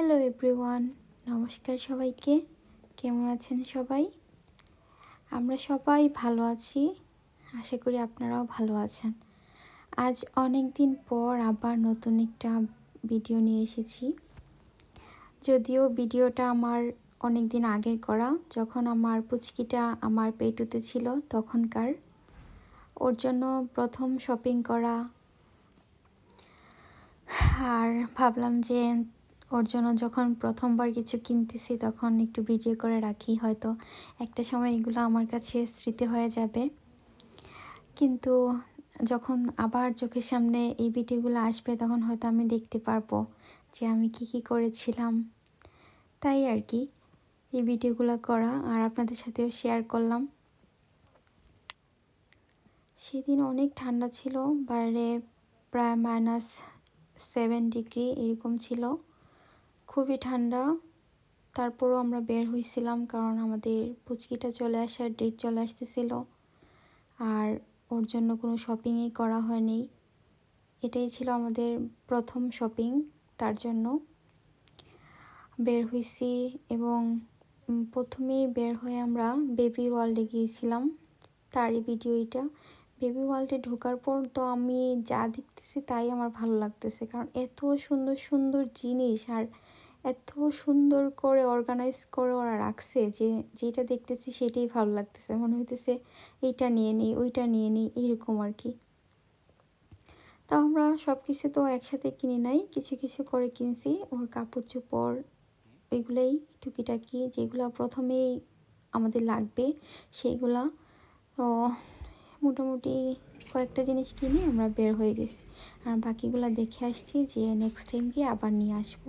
Hello everyone নমস্কার সবাইকে। কেমন আছেন সবাই? আমরা সবাই ভালো আছি। আশা করি আপনারাও ভালো আছেন। আজ অনেক দিন পর আবার নতুন একটা ভিডিও নিয়ে এসেছি। যদিও ভিডিওটা আমার অনেক দিন আগের করা, যখন আমার পুচকিটা আমার পেটুতে ছিল তখনকার। ওর জন্য প্রথম শপিং করা। আর ভাবলাম যে ওর জন্য যখন প্রথমবার কিছু কিনতেছি তখন একটু ভিডিও করে রাখি হয়তো। একটা সময় এগুলো আমার কাছে স্মৃতি হয়ে যাবে। কিন্তু যখন আবার চোখের সামনে এই ভিডিওগুলো আসবে তখন হয়তো আমি দেখতে পারব যে আমি কি কি করেছিলাম। তাই আর কি, এই ভিডিওগুলো করা আর আপনাদের সাথেও শেয়ার করলাম। সেদিন অনেক ঠান্ডা ছিল, বাইরে প্রায় মাইনাস সেভেন ডিগ্রি এরকম ছিল। খুবই ঠান্ডা। তারপরও আমরা বের হয়েছিলাম কারণ আমাদের পুচকিটা চলে আসার ডেট চলে আসতেছিল। আর ওর জন্য কোনো শপিংই করা হয়নি। এটাই ছিল আমাদের প্রথম শপিং তার জন্য। বের হয়েছি এবং প্রথমেই বের হয়ে আমরা বেবি ওয়ার্ল্ডে গিয়েছিলাম। তারই ভিডিও এটা। বেবি ওয়ার্ল্ডে ঢোকার পর তো আমি যা দেখতেছি তাই আমার ভালো লাগতেছে। কারণ এত সুন্দর সুন্দর জিনিস আর এত সুন্দর করে অর্গানাইজ করে ওরা রাখছে যে, যেটা দেখতেছি সেটাই ভালো লাগতেছে। মনে হইতেছে এইটা নিয়ে নিই, ওইটা নিয়ে নিই, এরকম আর কি। তা আমরা সব কিছু তো একসাথে কিনি নাই, কিছু কিছু করে কিনছি। ওর কাপড় চোপড় ওইগুলোই টুকিটাকি, যেগুলো প্রথমেই আমাদের লাগবে, সেইগুলা। তো মোটামুটি কয়েকটা জিনিস কিনে আমরা বের হয়ে গেছি। আর বাকিগুলো দেখে আসছি যে নেক্সট টাইম গিয়ে আবার নিয়ে আসব।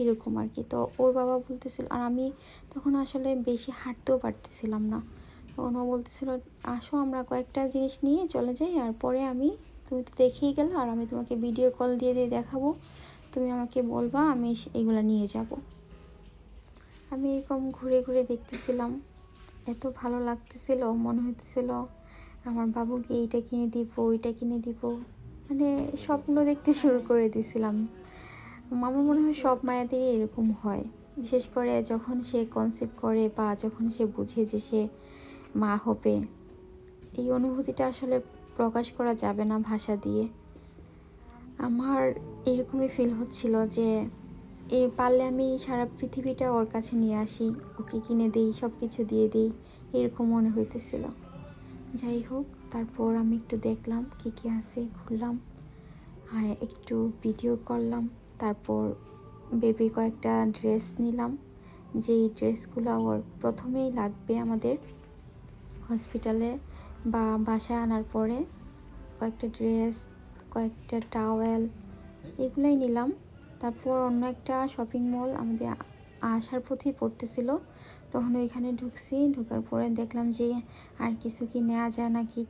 এরকম আর কি। তো ওর বাবা বলতেছিল, আর আমি তখন আসলে বেশি হাঁটতেও পারতেছিলাম না। তখন ও বলতেছিল, আসো আমরা কয়েকটা জিনিস নিয়ে চলে যাই, আর পরে আমি তুমি তো দেখেই গেলে, আর আমি তোমাকে ভিডিও কল দিয়ে দিয়ে দেখাবো। তুমি আমাকে বলবা, আমি এগুলো নিয়ে যাব। আমি এরকম ঘুরে ঘুরে দেখতেছিলাম। এত ভালো লাগতেছিল, মনে হইতেছিল, আমার বাবুকে এইটা কিনে দিব, ওইটা কিনে দিব। মানে স্বপ্ন দেখতে শুরু করে দিয়েছিলাম আমার মনে হয় সব মায়াদেরই এরকম হয়। বিশেষ করে যখন সে কনসেপ্ট করে বা যখন সে বুঝে যে সে মা হবে, এই অনুভূতিটা আসলে প্রকাশ করা যাবে না ভাষা দিয়ে। আমার এরকমই ফিল হচ্ছিল যে, এ পারলে আমি সারা পৃথিবীটা ওর কাছে নিয়ে আসি, ওকে কিনে দিই সব কিছু দিয়ে দিই, এরকম মনে হইতেছিল। যাই হোক, তারপর আমি একটু দেখলাম কী কী আছে, ঘুরলাম আর একটু ভিডিও করলাম। তারপর বেবির কয়েকটা ড্রেস নিলাম। যেই ড্রেসগুলো ওর প্রথমেই লাগবে আমাদের হসপিটালে বা বাসায় আনার পরে কয়েকটা ড্রেস, কয়েকটা টাওয়েল এগুলোই নিলাম। তারপর অন্য একটা শপিং মল আমাদের আসার পথেই পড়তেছিল। তখন ওইখানে ঢুকছি, ঢোকার পরে দেখলাম যে আর কিছু কি নেওয়া যায় নাকি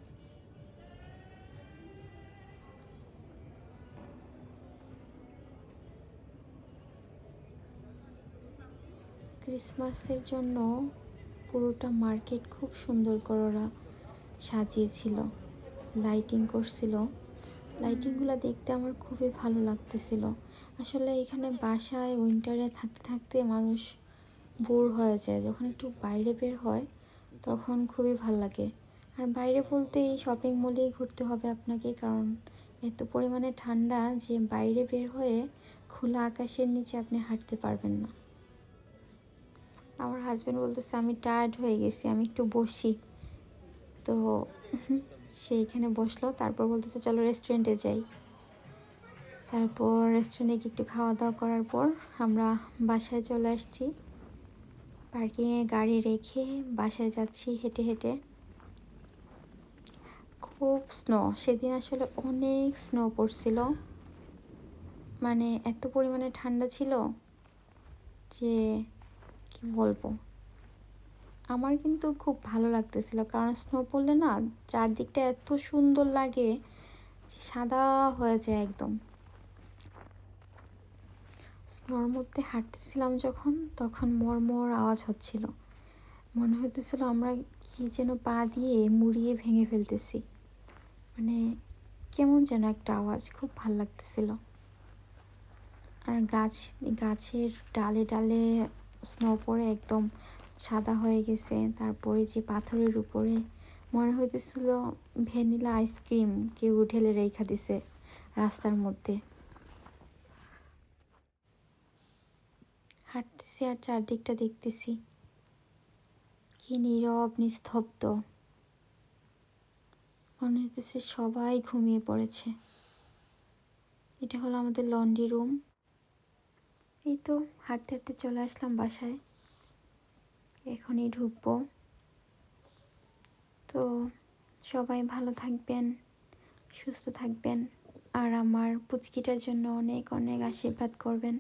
ক্রিসমাসের জন্য পুরোটা মার্কেট খুব সুন্দর করে ওরা সাজিয়েছিল লাইটিং করছিল। লাইটিংগুলো দেখতে আমার খুবই ভালো লাগতেছিল। আসলে এখানে বাসায় উইন্টারে থাকতে থাকতে মানুষ বোর হয়ে যায়। যখন একটু বাইরে বের হয়, তখন খুবই ভালো লাগে। আর বাইরে বলতে এই শপিং মলেই ঘুরতে হবে আপনাকে, কারণ এত পরিমাণে ঠান্ডা যে বাইরে বের হয়ে খোলা আকাশের নিচে আপনি হাঁটতে পারবেন না। আমার হাজব্যান্ড বলতেছে, আমি টায়ার্ড হয়ে গেছি, আমি একটু বসি। তো সেইখানে বসল, তারপর বলতেছে, চলো রেস্টুরেন্টে যাই। তারপর রেস্টুরেন্টে একটু খাওয়া দাওয়া করার পর আমরা বাসায় চলে আসছি। পার্কিংয়ে গাড়ি রেখে বাসায় যাচ্ছি হেঁটে হেঁটে। খুব স্নো সেদিন আসলে অনেক স্নো পড়ছিল। মানে এত পরিমাণে ঠান্ডা ছিল যে কি বলব? আমার কিন্তু খুব ভালো লাগতেছিল। কারণ স্নো পড়লে না চারদিকটা এত সুন্দর লাগে যে সাদা হয়ে যায় একদম। স্নোর মধ্যে হাঁটতেছিলাম যখন, তখন মরমর আওয়াজ হচ্ছিল। মনে হইতেছিল আমরা কি যেন পা দিয়ে মুড়িয়ে ভেঙে ফেলতেছি। মানে কেমন যেন একটা আওয়াজ, খুব ভালো লাগতেছিল। আর গাছ, গাছের ডালে ডালে স্নো পড়ে একদম সাদা হয়ে গেছে। তারপরে যে পাথরের উপরে মনে হইতেছিল ভ্যানিলা আইসক্রিম কেউ ঢেলে রেখা দিছে রাস্তার মধ্যে। হাঁটতেছি আর চারদিকটা দেখতেছি। কি নীরব, নিস্তব্ধ। মনে হইতেছে সবাই ঘুমিয়ে পড়েছে। এটা হলো আমাদের লন্ড্রি রুম এই তো হাঁটতে হাঁটতে চলে আসলাম বাসায়। এখনই ঢুকবো। তো সবাই ভালো থাকবেন, সুস্থ থাকবেন, আর আমার পুচকিটার জন্য অনেক অনেক আশীর্বাদ করবেন।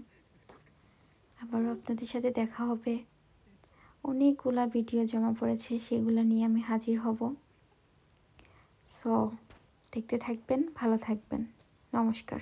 আবারও আপনাদের সাথে দেখা হবে। অনেকগুলা ভিডিও জমা পড়েছে, সেগুলো নিয়ে আমি হাজির হব। সো দেখতে থাকবেন, ভালো থাকবেন। নমস্কার।